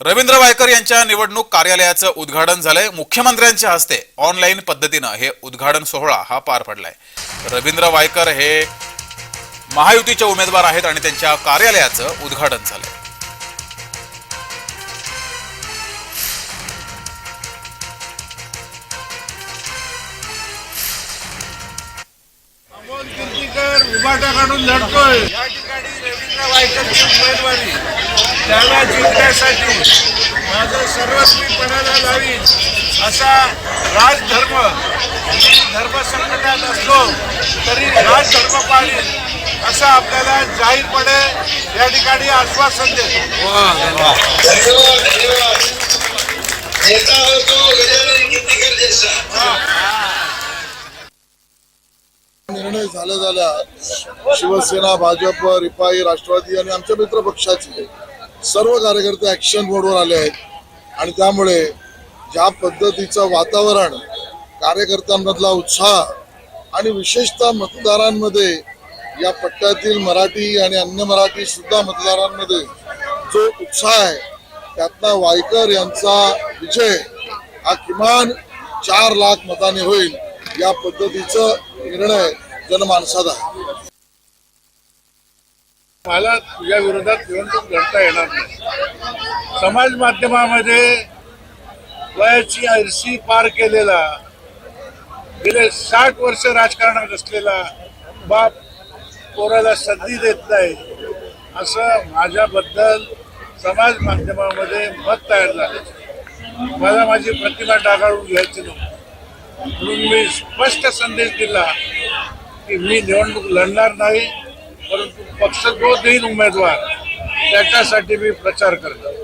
रवींद्र वायकर यांच्या निवडणूक कार्यालयाचं उद्घाटन झालंय. मुख्यमंत्र्यांच्या हस्ते ऑनलाईन पद्धतीनं हे उद्घाटन सोहळा हा पार पडलाय. रवींद्र वायकर हे महायुतीचे उमेदवार आहेत आणि त्यांच्या कार्यालयाचं उद्घाटन झालंय. उभाटा काढून लढतोय या ठिकाणी रवींद्र वायकरची उमेदवारी. त्याला जिंकण्यासाठी माझं सर्वस्वीपणाला लावीन असा राजधर्म मी धर्मसंकटात असलो तरी राजधर्म पाळीन असं आपल्याला जाहीरपणे या ठिकाणी आश्वासन देतो. निर्णय झाला झाला शिवसेना भाजप रिपाई राष्ट्रवादी आणि आमच्या मित्र पक्षाची. सर्व कार्यकर्ते ॲक्शन मोडवर आले आहेत. आणि त्यामुळे ज्या पद्धतीचं वातावरण कार्यकर्त्यांमधला उत्साह आणि विशेषतः मतदारांमध्ये या पट्ट्यातील मराठी आणि अन्य मराठी सुद्धा मतदारांमध्ये जो उत्साह आहे त्यातला वायकर यांचा विजय हा किमान चार लाख मताने होईल या पद्धतीचं निर्णय जनमानसात आहे. मला तुझ्या विरोधात निवडणूक लढता येणार नाही. समाज माध्यमामध्ये वयाची ऐंशी पार केलेला गेले साठ वर्ष राजकारणात असलेला बाप पोराला संधी देत नाही असं माझ्याबद्दल समाज माध्यमामध्ये मत तयार झालं. मला माझी प्रतिमा डागाळून घ्यायची नव्हती. म्हणून मी स्पष्ट संदेश दिला की मी निवडणूक लढणार नाही. परंतु पक्ष जो देईल उमेदवार त्याच्यासाठी मी प्रचार करतो.